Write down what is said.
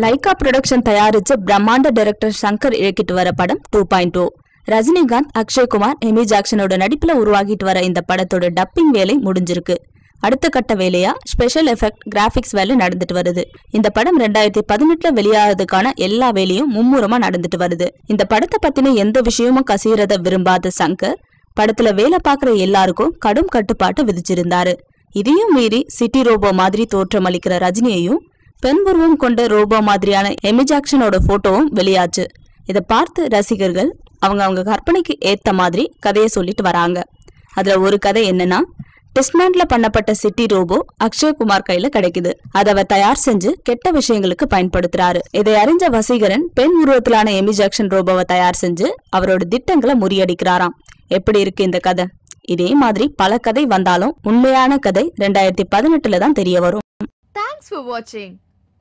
Lyca production தயாரிச்ச பிரம்மாண்ட director Shankar இயக்கிட்டு வர படம் two point two Rajinikanth Akshay Kumar Amy ஜாக்சனோட நடிப்புல உருவாகிட்டு வர இந்த படத்தோட டப்பிங் வேலை முடிஞ்சிருக்கு. அடுத்த கட்ட வேலையா? ஸ்பெஷல் எஃபெக்ட் கிராபிக்ஸ் வேலை நடந்துட்டு வருது. இந்த படம் ரெண்டாயிரத்தி பதினெட்டுல வெளியாகிறதுக்கான எல்லா வேலையும் மும்முரமா நடந்துட்டு வருது. இந்த படத்தை பத்தின எந்த விஷயமும் கசியறத விரும்பாத சங்கர் படத்துல வேலை பார்க்குற எல்லாருக்கும் கடும் கட்டுப்பாட்டு விதிச்சிருந்தாரு. இதையும் மீறி சிட்டி ரோபோ மாதிரி தோற்றமளிக்கிற ரஜினியையும் பெண் உருவம் கொண்ட ரோபோ மாதிரியான எமி ஜாக்சனோட போட்டோவும் வெளியாச்சு. இதை பார்த்து ரசிகர்கள் அவங்க அவங்க கற்பனைக்கு ஏத்த மாதிரி கதையை சொல்லிட்டு வராங்க. அதுல ஒரு கதை என்னன்னா டெஸ்ட்மேண்ட்ல பண்ணப்பட்ட சிட்டி ரோபோ அக்ஷயகுமார் கையில கிடைக்குது. அதை அவர் தயார் செஞ்சு கெட்ட விஷயங்களுக்கு பயன்படுத்துறாரு. இதை அறிஞ்ச வசீகரன் பெண் உருவத்திலான எமி ஜாக்சன் ரோபோவை தயார் செஞ்சு அவரோட திட்டங்களை முறியடிக்கிறாராம். எப்படி இருக்கு இந்த கதை? இதே மாதிரி பல கதை வந்தாலும் உண்மையான கதை ரெண்டாயிரத்தி பதினெட்டுல தான் தெரிய வரும். Thanks for watching.